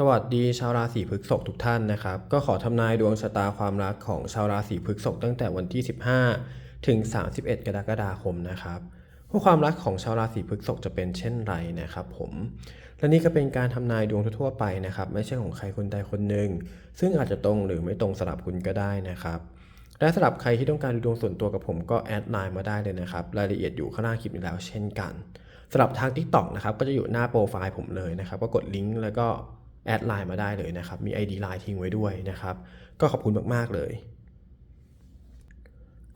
สวัสดีชาวราศีพฤษภทุกท่านนะครับ ก็ขอทำนายดวงชะตาความรักของชาวราศีพฤษภตั้งแต่วันที่ 15 ถึง 31 กรกฎาคมนะครับว่าความรักของชาวราศีพฤษภจะเป็นเช่นไรนะครับผม และนี่ก็เป็นการทำนายดวงทั่วไปนะครับ ไม่ใช่ของใครคนใดคนหนึ่ง ซึ่งอาจจะตรงหรือไม่ตรงสลับคุณก็ได้นะครับและสำหรับใครที่ต้องการดูดวงส่วนตัวกับผมก็แอดไลน์มาได้เลยนะครับ รายละเอียดอยู่ข้างหน้าคลิปนี้แล้วเช่นกันสำหรับทาง TikTok นะครับก็จะอยู่หน้าโปรไฟล์ผมเลยนะครับ ก็กดลิงก์แล้วก็ แอดไลน์มาได้เลยนะครับ มี ID ไลน์ทิ้งไว้ด้วยนะครับ ก็ขอบคุณมากๆเลย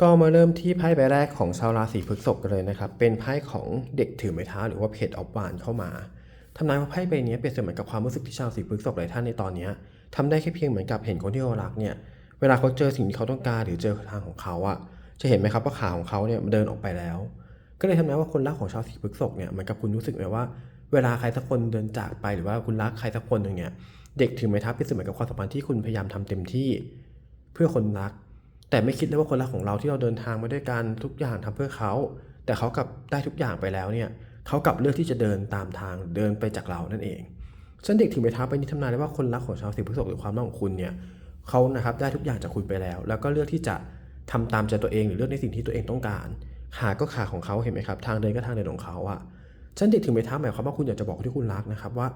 ก็มาเริ่มที่ไพ่ใบแรกของชาวราศีพฤษภกันเลยนะครับ เป็นไพ่ของเด็กถือไม้เท้าหรือว่าเพจออฟวานเข้ามาทำนายว่าไพ่ใบนี้เปรียบเสมือนกับความรู้สึกที่ชาวราศีพฤษภหลายท่านในตอนนี้ยทำได้แค่เพียงเหมือนกับเห็นคนที่เรารักเนี่ย เวลาเขาเจอสิ่งที่เขาต้องการหรือเจอทางของเขาอะจะเห็นไหมครับว่าขาของเขาเนี่ยมันเดินออกไปแล้ว ก็เลยทำให้ว่าคนรักของชาวราศีพฤษภเนี่ยเหมือนกับคุณรู้สึกไหมว่า เวลาใครสักคนเดินจากไปหรือว่าคุณรักใครสักคนหนึ่งเนี่ยเด็กถือไม้เท้าเป็นเสมือนกับความสัมพันธ์ที่คุณพยายามทำเต็มที่ เพื่อคนรัก แต่ไม่คิดเลยว่าคนรักของเราที่เราเดินทางมาด้วยกันทุกอย่างทำเพื่อเขา แต่เขากลับได้ทุกอย่างไปแล้วเนี่ยเขากลับเลือกที่จะเดินตามทางเดินไปจากเรานั่นเองฉันเด็กถือไม้เท้าไปนี้ทำนายได้ว่าคนรักของชาวราศีพฤษภหรือความรักของคุณเนี่ยเขานะครับได้ทุกอย่างจากคุณไปแล้ว แล้วก็เลือกที่จะทำตามใจตัวเองหรือเลือกในสิ่งที่ตัวเองต้องการขาก็ขาของเขาเห็นไหมครับ ทางเดินก็ทางเดินของเขาอะ ฉันเด็กถือไม้เท้าหมายความว่าคุณอยากจะบอกที่คุณรักนะครับว่า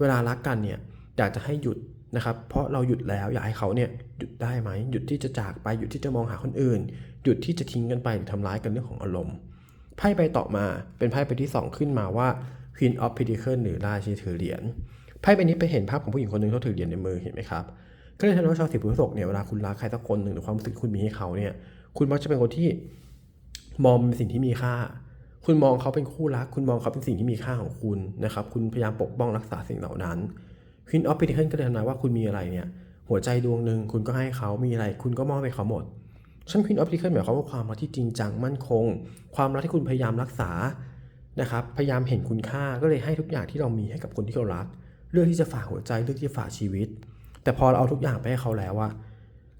เวลารักกันเนี่ยอยากจะให้หยุดนะครับ เพราะเราหยุดแล้วอยากให้เขาเนี่ยหยุดได้ไหมหยุดที่จะจากไปหยุดที่จะมองหาคนอื่น หยุดที่จะทิ้งกันไปหรือทำร้ายกันเรื่องของอารมณ์ไพ่ใบต่อมาเป็นไพ่ใบที่ 2 ขึ้นมาว่า Queen of Pentacles หรือราชีถือเหรียญไพ่ใบนี้ไปเห็นภาพของผู้หญิงคนหนึ่งเขาถือเหรียญในมือเห็นไหมครับก็เลยทำให้ว่าชาวสิบพฤษภเนี่ยเวลาคุณรักใครสักคนหนึ่งหรือความรู้สึกคุณมีให้เขาเนี่ยคุณมักจะเป็นคนที่มองเป็นสิ่งที่มีค่า คุณมองเขาเป็นคู่รัก คุณมองเขาเป็นสิ่งที่มีค่าของคุณนะครับ คุณพยายามปกป้องรักษาสิ่งเหล่านั้นควินออฟเพนทิเคิลก็เลยทำนายว่าคุณมีอะไรเนี่ย หัวใจดวงหนึ่งคุณก็ให้เขามีอะไร คุณก็มอบให้เขาหมดฉันควินออฟเพนทิเคิลหมายความว่าความรักที่จริงจังมั่นคง ความรักที่คุณพยายามรักษานะครับ พยายามเห็นคุณค่าก็เลยให้ทุกอย่างที่เรามีให้กับคนที่เรารัก เลือกที่จะฝากหัวใจเลือกที่จะฝากชีวิต แต่พอเราเอาทุกอย่างไปให้เขาแล้วอะ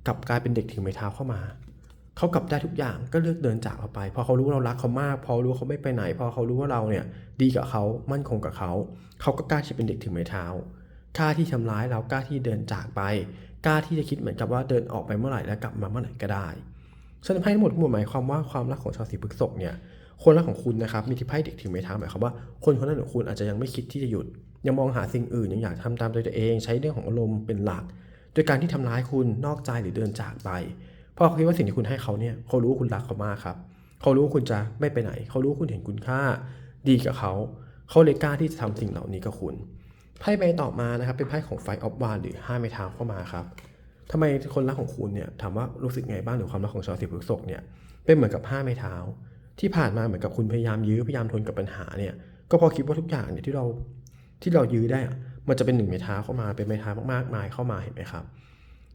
กลับกลายเป็นเด็กถือไม้เท้าเข้ามา เขากลับได้ทุกอย่างก็เลือกเดินจากเราไป พอเขารู้ว่าเรารักเขามาก พอรู้ว่าเขาไม่ไปไหน พอเขารู้ว่าเราเนี่ย ดีกับเขามั่นคงกับเขาเขาก็กล้าที่จะเป็นเด็กถือไม้เท้ากล้าที่ทำร้ายเรากล้าที่เดินจากไปกล้าที่จะคิดเหมือนกับว่าเดินออกไปเมื่อไหร่แล้วกลับมาเมื่อไหร่ก็ได้ฉันไพ่ทั้งหมดทั้งหมดหมายความว่าความรักของชาวสีพฤษภเนี่ยคนรักของคุณนะครับมีที่ไพ่เด็กถือไม้เท้าหมายความว่าคนคนนั้นของคุณอาจจะยังไม่คิดที่จะหยุด ยังมองหาสิ่งอื่นยังอยากทำตามใจตัวเอง ใช้เรื่องของอารมณ์เป็นหลัก โดยการที่ทำร้ายคุณนอกใจหรือเดินจากไป เพราะเขาคิดว่าสิ่งที่คุณให้เขาเนี่ยเขารู้ว่าคุณรักเขามากครับ เขารู้ว่าคุณจะไม่ไปไหน เขารู้ว่าคุณเห็นคุณค่าดีกับเขา เขาเลยกล้าที่จะทำสิ่งเหล่านี้กับคุณ ไพ่ใบต่อมานะครับ เป็นไพ่ของไฟออฟวานหรือห้าไม้เท้าเข้ามาครับทำไมคนรักของคุณเนี่ยถามว่ารู้สึกไงบ้างหรือความรักของชาวสิบพฤษภเนี่ยเป็นเหมือนกับห้าไม้เท้า ที่ผ่านมาเหมือนกับคุณพยายามยื้อพยายามทนกับปัญหาเนี่ยก็พอคิดว่าทุกอย่างเนี่ยที่เราที่เรายื้อได้มันจะเป็นหนึ่งไม้เท้าเข้ามาเป็นไม้เท้ามากมายเข้ามาเห็นไหมครับ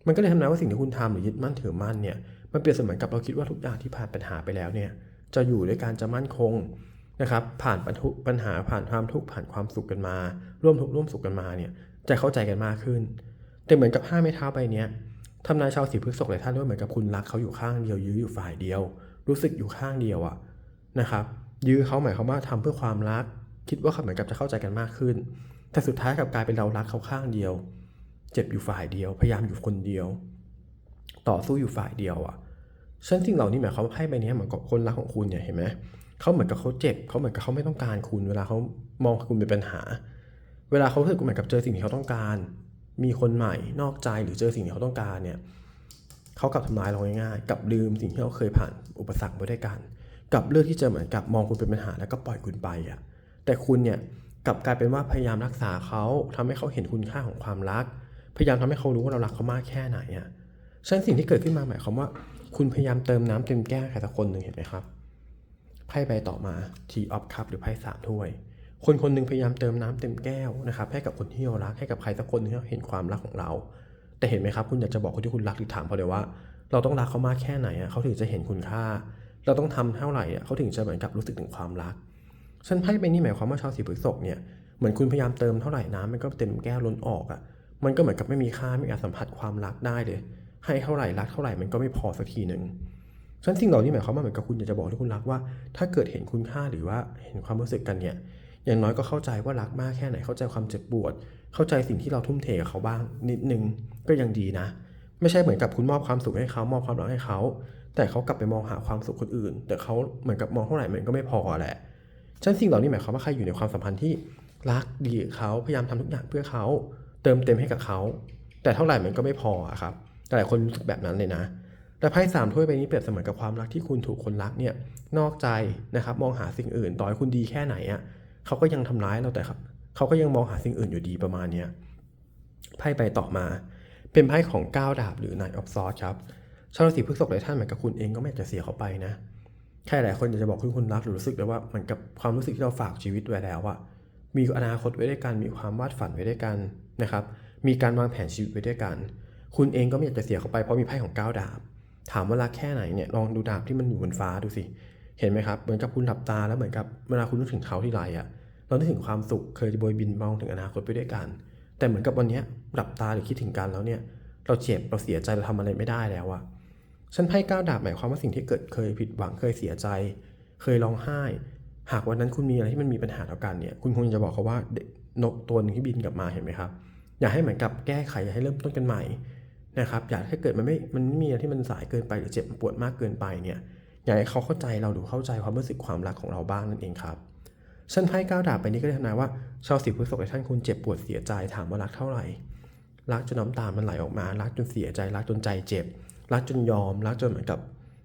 มันก็เลยทำนายว่าสิ่งที่คุณทำหรือยึดมั่นถือมั่นเนี่ยมันเปรียบเสมือนกับเราคิดว่าทุกอย่างที่ผ่านปัญหาไปแล้วเนี่ยจะอยู่ด้วยการจะมั่นคงนะครับผ่านปัญหาปัญหาผ่านความทุกข์ผ่านความสุขกันมา ร่วมทุกข์ร่วมสุขกันมาเนี่ยจะเข้าใจกันมากขึ้น แต่เหมือนกับห้าไม้เท้าใบเนี้ยทำนายชาวสีพฤษภหลายท่านว่าเหมือนกับคุณรักเขาอยู่ข้างเดียวยื้ออยู่ฝ่ายเดียว รู้สึกอยู่ข้างเดียวอะนะครับยื้อเขาหมายความว่าทำเพื่อความรัก คิดว่าเขาเหมือนกับจะเข้าใจกันมากขึ้น แต่สุดท้ายกลับกลายเป็นเรารักเขาข้างเดียว เจ็บอยู่ฝ่ายเดียว พยายามอยู่คนเดียว ต่อสู้อยู่ฝ่ายเดียวอะ่ะฉันสิ่งเหล่านี้หมายความว่าไพ่ใบนี้เหมือนกับคนรักของคุณเนี่ยเห็นไหมเขาเหมือนกับเขาเจ็บเขาเหมือนกับเขาไม่ต้องการคุณ เวลาเขามองคุณเป็นปัญหา เวลาเขารู้สึกเหมือนกับเจอสิ่งที่เขาต้องการ มีคนใหม่นอกใจหรือเจอสิ่งที่เขาต้องการเนี่ยเขากลับทำร้ายเราง่ายๆกลับลืมสิ่งที่เขาเคยผ่านอุปสรรคมาด้วยกันกลับเลือกที่จะเหมือนกับมองคุณเป็นปัญหาแล้วก็ปล่อยคุณไปอะแต่คุณเนี่ยกลับกลายเป็นว่าพยายามรักษาเขาทำให้เขาเห็นคุณค่าของความรัก พยายามทำให้เขารู้ว่าเรารักเขามากแค่ไหนอะฉะนั้นสิ่งที่เกิดขึ้นมาหมายความว่า คุณพยายามเติมน้ำเต็มแก้วใครสักคนหนึ่งเห็นไหมครับไพ่ใบต่อมา T of Cup หรือไพ่สามถ้วย คนคนหนึ่งพยายามเติมน้ำเต็มแก้วนะครับให้กับคนที่เรารักให้กับใครสักคนหนึงที่เห็นความรักของเรา แต่เห็นไหมครับ คุณอยากจะบอกคนที่คุณรักหรือถามเขาเลยว่า เราต้องรักเขามากแค่ไหนอะเขาถึงจะเห็นคุณค่า เราต้องทำเท่าไหร่อะเขาถึงจะเหมือนกับรู้สึกถึงความรักฉันไพ่ใบนี้หมายความว่าชาวสีพฤษภเนี่ยเหมือนคุณพยายามเติมเท่าไหร่น้ำมันก็เต็มแก้วล้นออกอะ มันก็เหมือนกับไม่มีค่าไม่อาจสัมผัสความรักได้เลย ให้เท่าไหร่รักเท่าไหร่มันก็ไม่พอสักทีหนึ่งฉะนั้นสิ่งเหล่านี้หมายความว่าเหมือนกับคุณอยากจะบอกที่คุณรักว่า ถ้าเกิดเห็นคุณค่าหรือว่าเห็นความรู้สึกกันเนี่ยอย่างน้อยก็เข้าใจว่ารักมากแค่ไหนเข้าใจความเจ็บปวด เข้าใจสิ่งที่เราทุ่มเทกับเขาบ้าง นิดนึงก็ยังดีนะ ไม่ใช่เหมือนกับคุณมอบความสุขให้เขามอบความรักให้เขา แต่เขากลับไปมองหาความสุขคนอื่น แต่เขาเหมือนกับมองเท่าไหร่มันก็ไม่พอแหละฉะนั้นสิ่งเหล่านี้หมายความว่าใครอยู่ในความสัมพันธ์ที่รักดีเขาพยายามทำทุกอย่างเพื่อเขา เติมเต็มให้กับเขา แต่เท่าไหร่มันก็ไม่พอครับหลายคนรู้สึกแบบนั้นเลยนะแต่ไพ่สามถ้วยใบนี้เปรียบเสมือนกับความรักที่คุณถูกคนรักเนี่ยนอกใจนะครับมองหาสิ่งอื่นต่อให้คุณดีแค่ไหนอะเขาก็ยังทำร้ายเราแต่ครับเขาก็ยังมองหาสิ่งอื่นอยู่ดีประมาณเนี้ยไพ่ใบต่อมา เป็นไพ่ของก้าวดาบหรือ Knight of Swords ครับชาวราศีพฤษภหลายท่านเหมือนกับคุณเองก็ไม่อยากจะเสียเขาไปนะแค่หลายคนอยากจะบอกคุณคุณรักหรือรู้สึกเลยว่าเหมือนกับความรู้สึกที่เราฝากชีวิตไว้แล้วอะ มีอนาคตไว้ด้วยกัน มีความวาดฝันไว้ด้วยกันนะครับ มีการวางแผนชีวิตไว้ด้วยกัน คุณเองก็ไม่อยากจะเสียเขาไปเพราะมีไพ่ของก้าวดาบ ถามว่ารักแค่ไหนเนี่ยลองดูดาบที่มันอยู่บนฟ้าดูสิ เห็นไหมครับ เหมือนกับคุณหลับตาแล้วเหมือนกับเวลาคุณนึกถึงเขาที่ไรอะเรานึกถึงความสุขเคยจะโบยบินมองถึงอนาคตไปด้วยกัน แต่เหมือนกับวันนี้หลับตาหรือคิดถึงกันแล้วเนี่ย เราเจ็บเราเสียใจเราทำอะไรไม่ได้แล้วอะฉันไพ่ก้าวดาบหมายความว่าสิ่งที่เกิดเคยผิดหวังเคยเสียใจ เคยร้องไห้ หากวันนั้นคุณมีอะไรที่มันมีปัญหาต่อกันเนี่ย คุณคงจะบอกเขาว่าเด็กนกตัวนึงที่บินกลับมาเห็นไหมครับ อยากให้เหมือนกับแก้ไขอยากให้เริ่มต้นกันใหม่นะครับ อยากให้เกิดมันไม่ มันไม่มีอะไรที่มันสายเกินไปหรือเจ็บปวดมากเกินไปเนี่ย อยากให้เขาเข้าใจเราหรือเข้าใจความรู้สึกความรักของเราบ้างนั่นเองครับฉันไพ่ก้าวดาบไปนี้ก็ได้ทำนายว่าชาวสิบพฤษภท่านคุณเจ็บปวดเสียใจถามว่ารักเท่าไหร่ รักจนน้ำตามันไหลออกมา รักจนเสียใจ รักจนใจเจ็บ รักจนยอม รักจนเหมือนกับ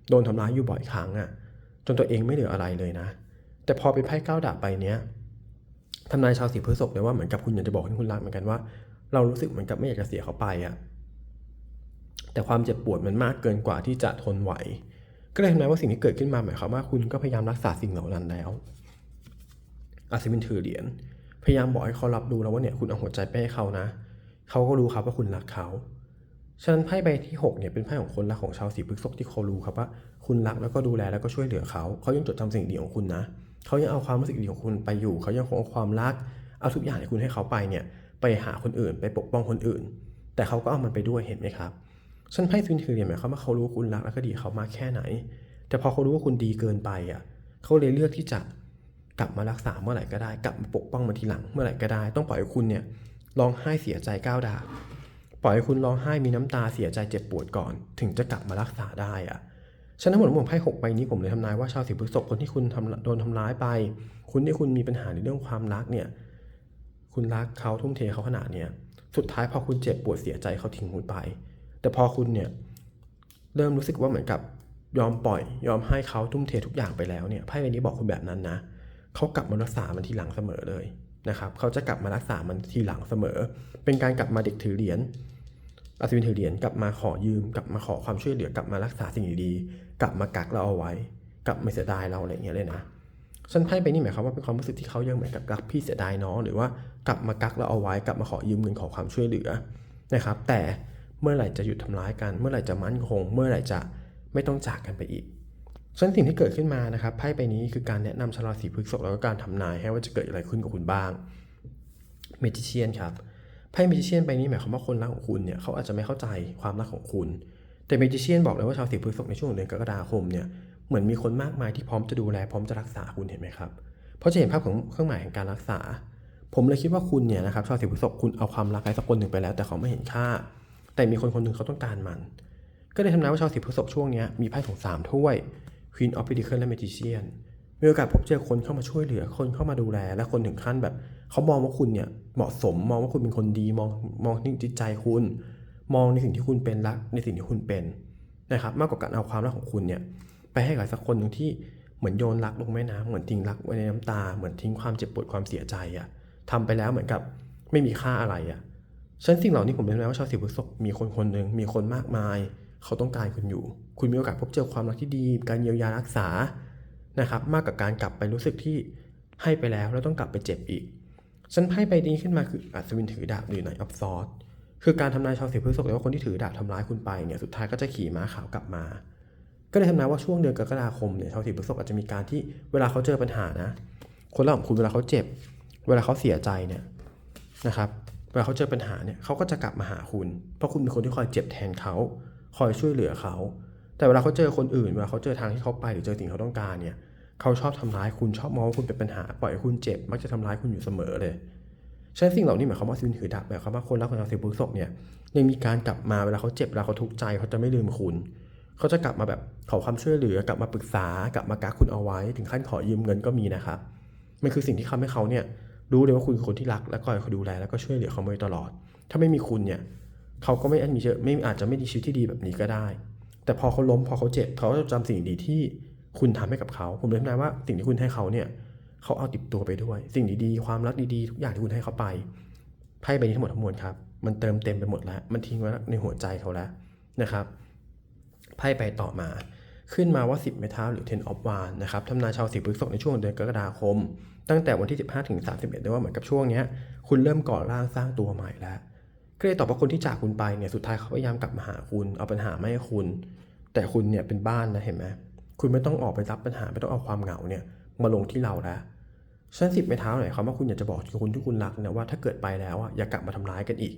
โดนทำร้ายอยู่บ่อยครั้งอะ่ะ จนตัวเองไม่เหลืออะไรเลยนะ แต่พอเป็นไพ่ก้าวดาบไปเนี้ยทำนายชาวสิบพฤษภเลยว่าเหมือนกับคุณอยากจะบอกให้คุณรักเหมือนกันว่า เรารู้สึกเหมือนกับไม่อยากจะเสียเขาไปอะแต่ความเจ็บปวดมันมากเกินกว่าที่จะทนไหว ก็เลยทำให้ว่าสิ่งที่เกิดขึ้นมาหมายความว่าคุณก็พยายามรักษาสิ่งเหล่านั้นแล้วอาซิมินถือเหรียญพยายามบอกให้เขารับรู้แล้วว่าเนี่ยคุณเอาหัวใจไปให้เขานะ เขาก็รู้ครับว่าคุณรักเขาฉะนั้นไพ่ใบที่6เนี่ยเป็นไพ่ของคนรักของชาวสีพฤษภที่เขารู้ครับว่าคุณรักแล้วก็ดูแลแล้วก็ช่วยเหลือเขาเขายังจดจำสิ่งดีของคุณนะ เขายังเอาความรู้สึกดีของคุณไปอยู่ เขายังคงเอาความรัก เอาทุกอย่างที่คุณให้เขาไปเนี่ย ไปหาคนอื่น ไปปกป้องคนอื่น แต่เขาก็เอามันไปด้วยเห็นไหมครับฉันไพ่ซินถือเนี่ยหมายความว่าเขารู้ว่าคุณรักและก็ดีเขามากแค่ไหน แต่พอเขารู้ว่าคุณดีเกินไปอะ เขาเลยเลือกที่จะกลับมารักษาเมื่อไหร่ก็ได้ กลับมาปกป้องมาทีหลังเมื่อไหร่ก็ได้ ต้องปล่อยให้คุณเนี่ยร้องไห้เสียใจก้าวดาปล่อยให้คุณร้องไห้มีน้ำตาเสียใจเจ็บปวดก่อน ถึงจะกลับมารักษาได้อะ ฉะนั้นหมดหมดไพ่หกใบนี้ผมเลยทำนายว่าชาวสิพฤษภคนที่คุณทำโดนทำร้ายไป คุณที่คุณมีปัญหาในเรื่องความรักเนี่ย คุณรักเขาทุ่มเทเขาขนาดเนี้ยสุดท้ายพอคุณเจ็บปวดเสียใจเขาทิ้งคุณไป แต่พอคุณเนี่ยเริ่มรู้สึกว่าเหมือนกับยอมปล่อย ยอมให้เขาทุ่มเททุกอย่างไปแล้วเนี่ยไพ่ใบนี้บอกคุณแบบนั้นนะเขากลับมารักษามันทีหลังเสมอเลยนะครับเขาจะกลับมารักษามันทีหลังเสมอ เป็นการกลับมาเด็กถือเหรียญ อาศวินถือเหรียญกลับมาขอยืม กลับมาขอความช่วยเหลือกลับมารักษาสิ่งดีๆกลับมากักเราเอาไว้ กลับไม่เสียดายเราอะไรเงี้ยเลยนะฉันไพ่ไปนี่หมายความว่าเป็นความรู้สึกที่เขายังเหมือนกับรักพี่เสียดายน้องหรือว่ากลับมากักเราเอาไว้ กลับมาขอยืมเงินขอความช่วยเหลือนะครับ แต่เมื่อไหร่จะหยุดทำร้ายกัน เมื่อไหร่จะมั่นคง เมื่อไหร่จะไม่ต้องจากกันไปอีกส่วนสิ่งที่เกิดขึ้นมานะครับไพ่ใบนี้คือการแนะนำชาวราศีพฤกษภแล้วก็การทำนายให้ว่าจะเกิดอะไรขึ้นกับคุณบ้างเมจิเชียนครับ พ่เมจิเชียนใบนี้หมายความว่าคนรักของคุณเนี่ยเขาอาจจะไม่เข้าใจความรักของคุณ แต่เมจิเชียนบอกเลยว่าชาวราศีพฤษภในช่วงเดือนกรกฎาคมเนี่ยเหมือนมีคนมากมายที่พร้อมจะดูแลพร้อมจะรักษาคุณเห็นไหมครับ เพราะจะเห็นภาพของเครื่องหมายแห่งการรักษา ผมเลยคิดว่าคุณเนี่ยนะครับชาวราศีพฤษภคุณเอาความรักใครสักคนหนึ่งไปแล้ว แต่เขาไม่เห็นค่า แต่มีคนคนหนึ่งเขาต้องการมัน ก็เลยทำนายว่าชาวราศีพฤษภช่วงนี้มีไพ่ของสามถ้วย Queen of Pentacles และ Magician มีโอกาสพบเจอคนเข้ามาช่วยเหลือคนเข้ามาดูแลและคนถึงขั้นแบบเขามองว่าคุณเนี่ย เหมาะสมมองว่าคุณเป็นคนดีมองมองที่จิตใจคุณ มองในสิ่งที่คุณเป็นรักในสิ่งที่คุณเป็นนะครับ มากกว่าการเอาความรักของคุณเนี่ยไปให้กับสักคนหนึ่งที่เหมือนโยนรักลงแม่น้ำเหมือนทิ้งรักไว้ในน้ำตา เหมือนทิ้งความเจ็บปวดความเสียใจอะทำไปแล้วเหมือนกับไม่มีค่าอะไรอะฉันสิ่งเหล่านี้ผมเป็นแล้วว่าชาวสิบพฤษภมีคนคนหนึ่งมีคนมากมาย เขาต้องการคุณอยู่ คุณมีโอกาสพบเจอความรักที่ดี การเยียวยารักษานะครับ มากกว่าการกลับไปรู้สึกที่ให้ไปแล้วแล้วต้องกลับไปเจ็บอีก ฉันไพ่ใบนี้ขึ้นมาคืออัศวินถือดาบหรือไนออฟซอสคือการทำนายชาวสิพฤษภเลยว่าคนที่ถือดาบทำร้ายคุณไปเนี่ยสุดท้ายก็จะขี่ม้าขาวกลับมา ก็เลยทำนายว่าช่วงเดือนกรกฎาคมเนี่ยชาวสิพฤษภอาจจะมีการที่เวลาเขาเจอปัญหานะ คนรักของคุณเวลาเขาเจ็บ เวลาเขาเสียใจเนี่ยนะครับเวลาเขาเจอปัญหาเนี่ยเขาก็จะกลับมาหาคุณ เพราะคุณเป็นคนที่คอยเจ็บแทนเขาคอยช่วยเหลือเขา แต่เวลาเขาเจอคนอื่นเวลาเขาเจอทางที่เขาไปหรือเจอสิ่งเขาต้องการเนี่ย เขาชอบทำร้ายคุณชอบมองว่าคุณเป็นปัญหาปล่อยคุณเจ็บมักจะทำร้ายคุณอยู่เสมอเลยฉะนั้นสิ่งเหล่านี้หมายความว่าสินถือดาบหมายความว่าคนรักของชาวราศีพฤษภเนี่ยยังมีการกลับมาเวลาเขาเจ็บเวลาเขาทุกข์ใจเขาจะไม่ลืมคุณ เขาจะกลับมาแบบขอความช่วยเหลือกลับมาปรึกษากลับมากักคุณเอาไว้ ถึงขั้นขอยืมเงินก็มีนะครับมันคือสิ่งที่ทำให้เขาเนี่ยรู้เลยว่าคุณคือคนที่รักและคอยเขาดูแลแล้วก็ช่วยเหลือเขามาตลอด ถ้าไม่มีคุณเนี่ยเขาก็ไม่อาจมีเจอไม่อาจจะไม่มีชีวิตที่ดีแบบนี้ก็ได้ แต่พอเขาล้มพอเขาเจ็บเขาจะจำสิ่งดีที่ คุณทำให้กับเขา ผมเลยทำนายว่าสิ่งที่คุณให้เขาเนี่ยเขาเอาติดตัวไปด้วย สิ่งดีๆ ความรักดีๆ ทุกอย่างที่คุณให้เขาไปไพ่ใบนี้ทั้งหมดทั้งมวลครับ มันเติมเต็มไปหมดแล้ว มันทิ้งไว้ในหัวใจเขาแล้วนะครับ ไพ่ไปต่อมา ขึ้นมาว่า 10 เมท้าหรือ Ten of w a n นะครับทำนายชาวสีพฤษภในช่วงเดือนกรกฎาคม ตั้งแต่วันที่ 15 ถึง 31ได้ว่าเหมือนกับช่วงนี้คุณเริ่มก่อร่างสร้างตัวใหม่แล้วก็เลยตอบว่าคนที่จากคุณไปเนี่ย สุดท้ายเขาพยายามกลับมาหาคุณ เอาปัญหาไม่ให้คุณ แต่คุณเนี่ยเป็นบ้านนะเห็นไหม คุณไม่ต้องออกไปรับปัญหาไม่ต้องเอาความเหงาเนี่ยมาลงที่เราแล้วฉันสิบไม่เท้าหน่อยคำว่าคุณอยากจะบอกกับคนที่คุณรักนะว่าถ้าเกิดไปแล้วอะอย่ากลับมาทำร้ายกันอีก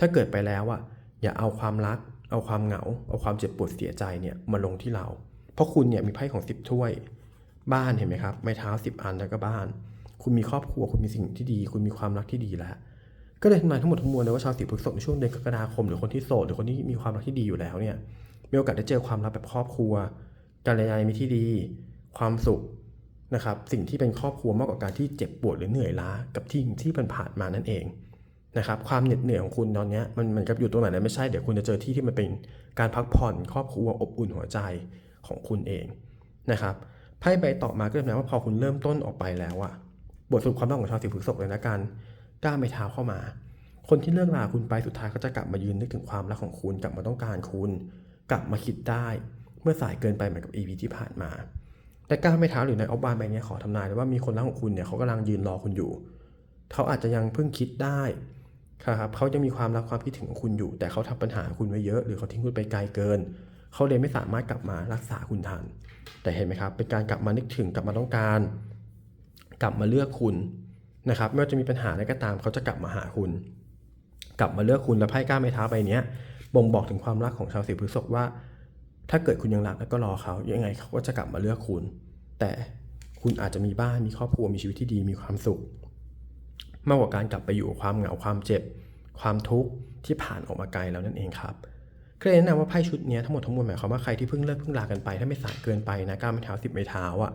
ถ้าเกิดไปแล้วอะอย่าเอาความรัก เอาความเหงา เอาความเจ็บปวดเสียใจเนี่ยมาลงที่เรา เพราะคุณเนี่ยมีไพ่ของสิบถ้วย บ้านเห็นไหมครับไม้เท้าสิบอันแล้วก็บ้าน คุณมีครอบครัวคุณมีสิ่งที่ดี คุณมีความรักที่ดีแล้วก็เลยทำนายทั้งหมดทั้งมวลเลยว่าชาวสีพฤษภในช่วงเดือนกรกฎาคมหรือคนที่โสดหรือคนที่มีความรักที่ดีอยู่แล้วเนี่ยมีโอกาสได้เจอความรักแบบครอบครัว การระยายมีที่ดี ความสุขนะครับ สิ่งที่เป็นครอบครัวมากกว่าการที่เจ็บปวดหรือเหนื่อยล้ากับที่ที่มันผ่านมานั่นเองนะครับ ความเหน็ดเหนื่อยของคุณตอนนี้มันมันกับอยู่ตรงไหนนั้นไม่ใช่เดี๋ยวคุณจะเจอที่ที่มันเป็นการพักผ่อนครอบครัวอบอุ่นหัวใจของคุณเองนะครับไพ่ใบต่อมาก็แปลว่าพอคุณเริ่มต้นออกไปแล้วอะบทสรุปความรักของชาวสีพฤษภเลยนะการก้าวไม้เท้าเข้ามา คนที่เลิกลาคุณไปสุดท้ายเขาจะกลับมายืนนึกถึงความรักของคุณกลับมาต้องการคุณ กลับมาคิดได้ เมื่อสายเกินไปเหมือนกับ EP ที่ผ่านมา แต่ก้าวไม่เท้าหรือในออฟบานใบเนี้ยขอทำนายเลยว่ามีคนรักของคุณเนี่ยเขากำลังยืนรอคุณอยู่ เขาอาจจะยังเพิ่งคิดได้ครับเขายังมีความรักความคิดถึงของคุณอยู่ แต่เขาทำปัญหาคุณไว้เยอะ หรือเขาทิ้งคุณไปไกลเกิน เขาเลยไม่สามารถกลับมารักษาคุณทัน แต่เห็นไหมครับ เป็นการกลับมานึกถึงกลับมาต้องการ กลับมาเลือกคุณนะครับไม่ว่าจะมีปัญหาอะไรก็ตาม เขาจะกลับมาหาคุณ กลับมาเลือกคุณและไพ่ก้าไม้เท้าใบเนี้ยบ่งบอกถึงความรักของชาวสีพฤษภว่า ถ้าเกิดคุณยังรักแล้วก็รอเขายังไงเขาก็จะกลับมาเลือกคุณ แต่คุณอาจจะมีบ้านมีครอบครัวมีชีวิตที่ดีมีความสุข มากกว่าการกลับไปอยู่ความเหงาความเจ็บ ความทุกข์ที่ผ่านออกมาไกลแล้วนั่นเองครับก็เลยแนะนำว่าไพ่ชุดนี้ทั้งหมดทั้งมวลหมายความว่าใครที่เพิ่งเลิกเพิ่งลากันไป ถ้าไม่สายเกินไปนะก้าวไม้เท้าสิบไม้เท้าอะ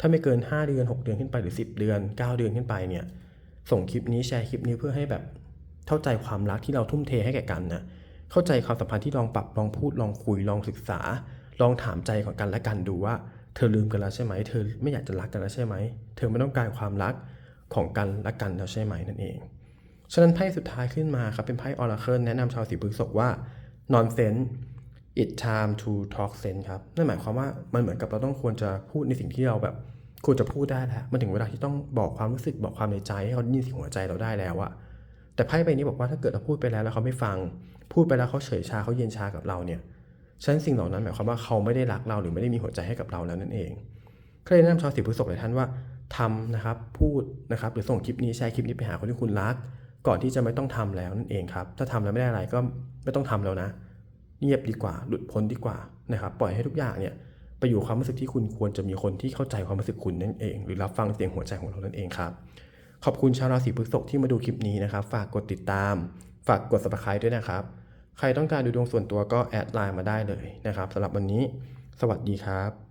ถ้าไม่เกิน 5 เดือน 6 เดือนขึ้นไปหรือ 10 เดือน 9 เดือนขึ้นไปเนี่ยส่งคลิปนี้แชร์คลิปนี้เพื่อให้แบบเข้าใจความรักที่เราทุ่มเทให้แก่กันนะ เข้าใจความสัมพันธ์ที่ลองปรับลองพูดลองคุยลองศึกษา ลองถามใจของกันและกันดูว่า เธอลืมกันแล้วใช่ไหม เธอไม่อยากจะรักกันแล้วใช่ไหม เธอไม่ต้องการความรักของกันและกันแล้วใช่ไหมนั่นเอง ฉะนั้นไพ่สุดท้ายขึ้นมาครับเป็นไพ่ออราเคิลแนะนำชาวสีพฤษภว่า nonsense it time to talk sense ครับ นั่นหมายความว่ามันเหมือนกับเราต้องควรจะพูดในสิ่งที่เราแบบควรจะพูดได้แล้ว มันถึงเวลาที่ต้องบอกความรู้สึกบอกความในใจให้เขาได้ยินเสียงหัวใจเราได้แล้วอะแต่ไพ่ใบนี้บอกว่าถ้าเกิดเราพูดไปแล้วแล้วเขาไม่ฟัง พูดไปแล้วเขาเฉยชาเขาเย็นชากับเราเนี่ยฉะนั้นสิ่งเหล่านั้นหมายความว่าเขาไม่ได้รักเราหรือไม่ได้มีหัวใจให้กับเราแล้วนั่นเองก็เลยแนะนำชาวสีพฤษภหลายท่านว่าทำนะครับพูดนะครับหรือส่งคลิปนี้แชร์คลิปนี้ไปหาคนที่คุณรัก ก่อนที่จะไม่ต้องทำแล้วนั่นเองครับ ถ้าทำแล้วไม่ได้อะไรก็ไม่ต้องทำแล้วนะ เงียบดีกว่าหลุดพ้นดีกว่านะครับ ปล่อยให้ทุกอย่างเนี่ยไปอยู่ความรู้สึกที่คุณควรจะมีคนที่เข้าใจความรู้สึกคุณนั่นเอง หรือรับฟังเสียงหัวใจของเรานั่นเองครับขอบคุณชาวราศีพฤษภที่มาดูคลิปนี้นะครับ ฝากกดติดตาม ฝากกด subscribe ด้วยนะครับ ใครต้องการดูดวงส่วนตัวก็แอดไลน์มาได้เลยนะครับสำหรับวันนี้ สวัสดีครับ